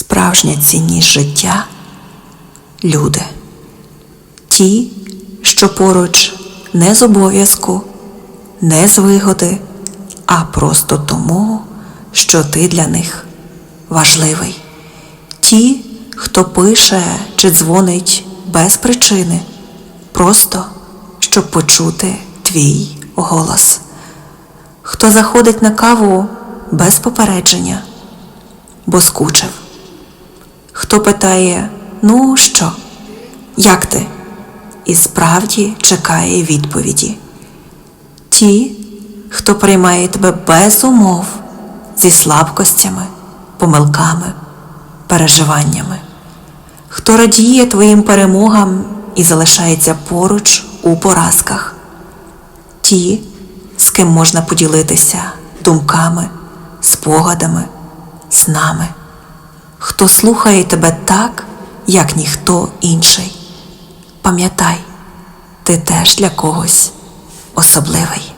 Справжня цінність життя люди. Ті, що поруч не з обов'язку, не з вигоди, а просто тому, що ти для них важливий. Ті, хто пише чи дзвонить без причини, просто щоб почути твій голос. Хто заходить на каву без попередження, бо скучив. Хто питає, ну що, як ти? І справді чекає відповіді. Ті, хто приймає тебе без умов, зі слабкостями, помилками, переживаннями, хто радіє твоїм перемогам і залишається поруч у поразках, ті, з ким можна поділитися думками, спогадами, снами, хто слухає тебе так, як ніхто інший. Пам'ятай, ти теж для когось особливий.